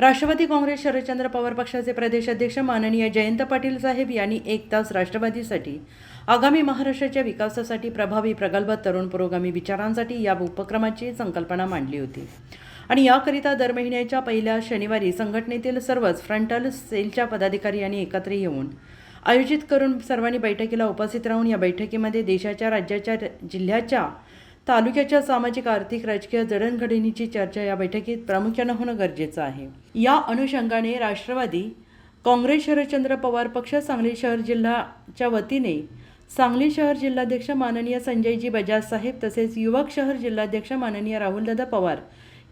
राष्ट्रवादी काँग्रेस शरदचंद्र पवार पक्षाचे प्रदेशाध्यक्ष माननीय जयंत पाटील साहेब यांनी एक तास राष्ट्रवादीसाठी आगामी महाराष्ट्राच्या विकासासाठी प्रभावी प्रगल्भ तरुण पुरोगामी विचारांसाठी या उपक्रमाची संकल्पना मांडली होती. आणि याकरिता दर महिन्याच्या पहिल्या शनिवारी संघटनेतील सर्वच फ्रंटल सेलच्या पदाधिकारी यांनी एकत्र येऊन आयोजित करून सर्वांनी बैठकीला उपस्थित राहून या बैठकीमध्ये देशाच्या राज्याच्या जिल्ह्याच्या तालुक्याच्या सामाजिक आर्थिक राजकीय जडणघडणीची चर्चा या बैठकीत प्रामुख्यानं होणं गरजेचं आहे. या अनुषंगाने राष्ट्रवादी काँग्रेस शरदचंद्र पवार पक्ष सांगली शहर जिल्ह्याच्या वतीने सांगली शहर जिल्हाध्यक्ष माननीय संजयजी बजाज साहेब तसेच युवक शहर जिल्हाध्यक्ष माननीय राहुलदादा पवार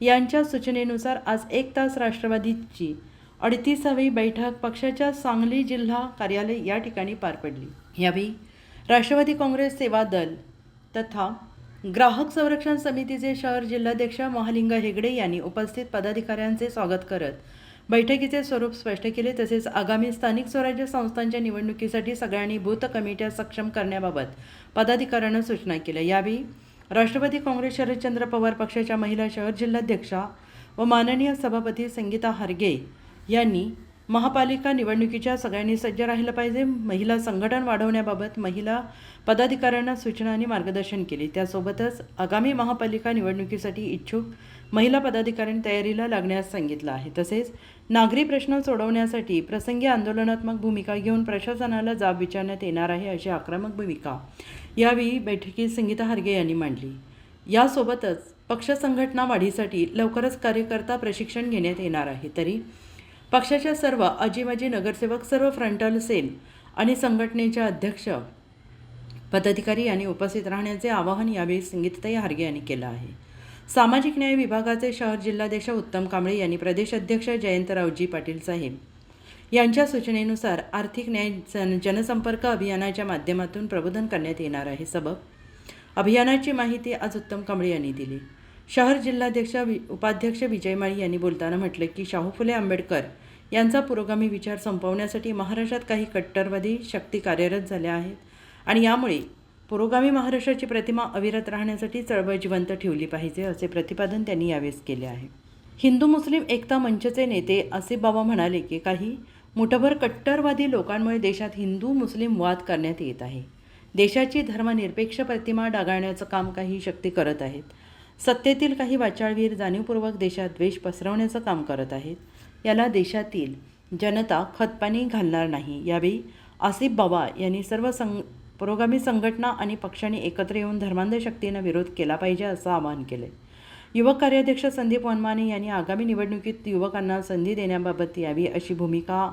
यांच्या सूचनेनुसार आज एक तास राष्ट्रवादीची अडतीसावी बैठक पक्षाच्या सांगली जिल्हा कार्यालय या ठिकाणी पार पडली. यावेळी राष्ट्रवादी काँग्रेस सेवा दल तथा ग्राहक संरक्षण समितीचे शहर जिल्हाध्यक्ष महालिंग हेगडे यांनी उपस्थित पदाधिकाऱ्यांचे स्वागत करत बैठकीचे स्वरूप स्पष्ट केले तसेच आगामी स्थानिक स्वराज्य संस्थांच्या निवडणुकीसाठी सगळ्यांनी बूथ कमिट्या सक्षम करण्याबाबत पदाधिकाऱ्यांना सूचना केल्या. यावेळी राष्ट्रवादी काँग्रेस शरदचंद्र पवार पक्षाच्या महिला शहर जिल्हाध्यक्षा व माननीय सभापती संगीता हरगे यांनी महापालिका निवडणुकीच्या सगळ्यांनी सज्ज राहिलं पाहिजे. महिला संघटन वाढवण्याबाबत महिला पदाधिकाऱ्यांना सूचना आणि मार्गदर्शन केले. त्यासोबतच आगामी महापालिका निवडणुकीसाठी इच्छुक महिला पदाधिकाऱ्यांनी तयारीला लागण्यास सांगितलं आहे. तसेच नागरी प्रश्न सोडवण्यासाठी प्रसंगी आंदोलनात्मक भूमिका घेऊन प्रशासनाला जाब विचारण्यात येणार आहे अशी आक्रमक भूमिका यावेळी बैठकीत संगीता हार्गे यांनी मांडली. यासोबतच पक्ष संघटना वाढीसाठी लवकरच कार्यकर्ता प्रशिक्षण घेण्यात येणार आहे. तरी पक्षाच्या सर्व अजीमाजी नगरसेवक सर्व फ्रंटल सेल आणि संघटनेच्या अध्यक्ष पदाधिकारी यांनी उपस्थित राहण्याचे आवाहन यावेळी संगीतताई हार्गे यांनी केलं आहे. सामाजिक न्याय विभागाचे शहर जिल्हाध्यक्ष उत्तम कांबळे यांनी प्रदेश अध्यक्ष जयंतरावजी पाटील साहेब यांच्या सूचनेनुसार आर्थिक न्याय जन जनसंपर्क अभियानाच्या माध्यमातून प्रबोधन करण्यात येणार आहे. सबब अभियानाची माहिती आज उत्तम कांबळे यांनी दिली. शहर जिल्हाध्यक्ष वि उपाध्यक्ष विजय माळी यांनी बोलताना म्हटलं की शाहू फुले आंबेडकर यांचा पुरोगामी विचार संपवण्यासाठी महाराष्ट्रात काही कट्टरवादी शक्ती कार्यरत झाल्या आहेत आणि यामुळे पुरोगामी महाराष्ट्राची प्रतिमा अविरत राहण्यासाठी चळवळ जिवंत ठेवली पाहिजे असे प्रतिपादन त्यांनी यावेळेस केले आहे. हिंदू मुस्लिम एकता मंचचे नेते आसिफ बाबा म्हणाले की काही मुठभर कट्टरवादी लोकांमुळे देशात हिंदू मुस्लिम वाद करण्यात येत आहे. देशाची धर्मनिरपेक्ष प्रतिमा डागाळण्याचं काम काही शक्ती करत आहेत. सत्तेतील काही वाचाळवीर जाणीवपूर्वक देशात द्वेष पसरवण्याचं काम करत आहेत. याला देशातील जनता खतपाणी घालणार नाही. यावेळी आसिफ बाबा यांनी सर्व संग पुरोगामी संघटना आणि पक्षांनी एकत्र येऊन धर्मांध शक्तीनं विरोध केला पाहिजे असं आवाहन केले युवक कार्याध्यक्ष संदीप वनमाने यांनी आगामी निवडणुकीत युवकांना संधी देण्याबाबत यावी अशी भूमिका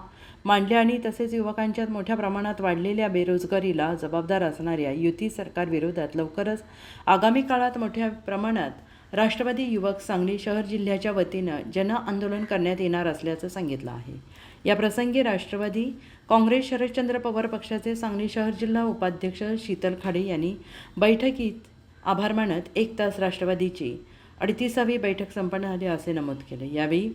मांडल्या आणि तसेच युवकांच्यात मोठ्या प्रमाणात वाढलेल्या बेरोजगारीला जबाबदार असणाऱ्या युती सरकारविरोधात लवकरच आगामी काळात मोठ्या प्रमाणात राष्ट्रवादी युवक सांगली शहर जिल्ह्याच्या वतीनं जन आंदोलन करण्यात येणार असल्याचं सांगितलं आहे. या प्रसंगी राष्ट्रवादी काँग्रेस शरदचंद्र पवार पक्षाचे सांगली शहर जिल्हा उपाध्यक्ष शीतल खाडे यांनी बैठकीत आभार मानत एक तास राष्ट्रवादीची अडतीसावी बैठक संपन्न झाली असे नमूद केले. यावेळी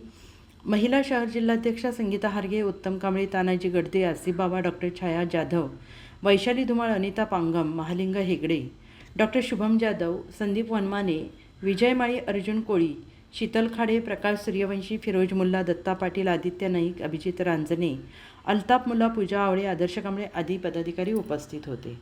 महिला शहर जिल्हाध्यक्ष संगीता हारगे उत्तम कांबळे तानाजी गडदे आसिबाबा डॉक्टर छाया जाधव वैशाली धुमाळ अनिता पांगम महालिंग हेगडे डॉक्टर शुभम जाधव संदीप वनमाने विजय माळी अर्जुन कोळी शीतल खाडे प्रकाश सूर्यवंशी फिरोज मुल्ला दत्ता पाटील आदित्य नाईक अभिजित रांजणे अल्ताप मुल्ला पूजा आवळे आदर्श कांबळे आदी पदाधिकारी उपस्थित होते.